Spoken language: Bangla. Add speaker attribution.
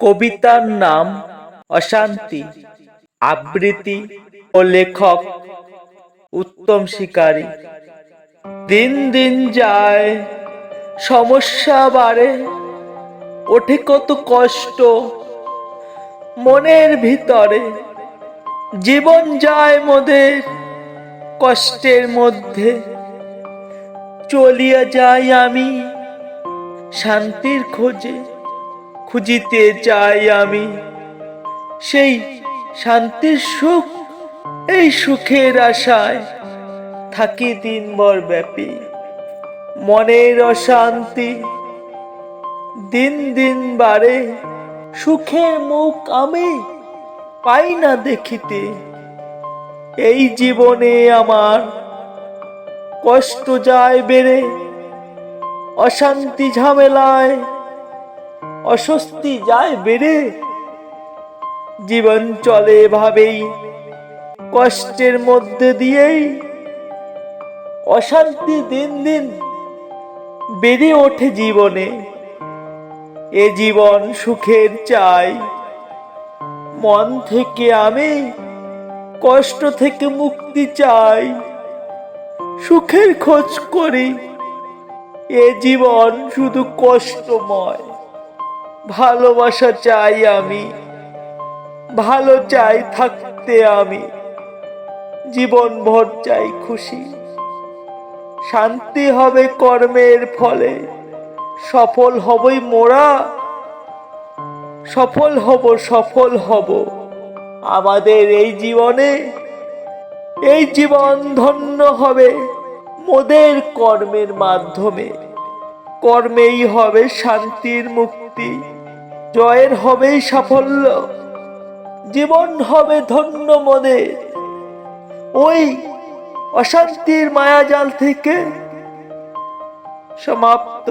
Speaker 1: কবিতার নাম অশান্তি, আবৃত্তি ও লেখক উত্তম শিকারী। দিন দিন যায়, সমস্যা বাড়ে, ওঠে কত কষ্ট। মনের ভিতরে জীবন যায় মোদের, কষ্টের মধ্যে চলিয়া যাই আমি শান্তির খোঁজে। খুঁজিতে চাই আমি। সেই শান্তির সুখ, এই সুখের আশায় থাকি দিনভর ব্যাপী। মনের অশান্তি দিন দিন বাড়ে সুখের মুখ আমি পাই না দেখিতে। এই জীবনে আমার কষ্ট যায় বেড়ে, অশান্তি ঝামেলায় অস্বস্তি যায় বেড়ে। জীবন চলে এভাবেই, কষ্টের মধ্যে দিয়েই। অশান্তি দিন দিন বেড়ে ওঠে জীবনে। এ জীবন সুখের চাই। মন থেকে আমি, কষ্ট থেকে মুক্তি চাই। সুখের খোঁজ করি। এ জীবন শুধু কষ্টময়। ভালোবাসা চাই আমি, ভালো চাই থাকতে আমি জীবন ভর চাই খুশি। শান্তি হবে কর্মের ফলে, সফল হবই মোরা, সফল হব সফল হব আমাদের এই জীবনে। এই জীবন ধন্য হবে মোদের কর্মের মাধ্যমে, কর্মেই হবে শান্তির মুক্তি। জয়ের হবেই সাফল্য জীবন হবে ধন্য মনে। ওই অশান্তির মায়াজাল থেকে সমাপ্ত।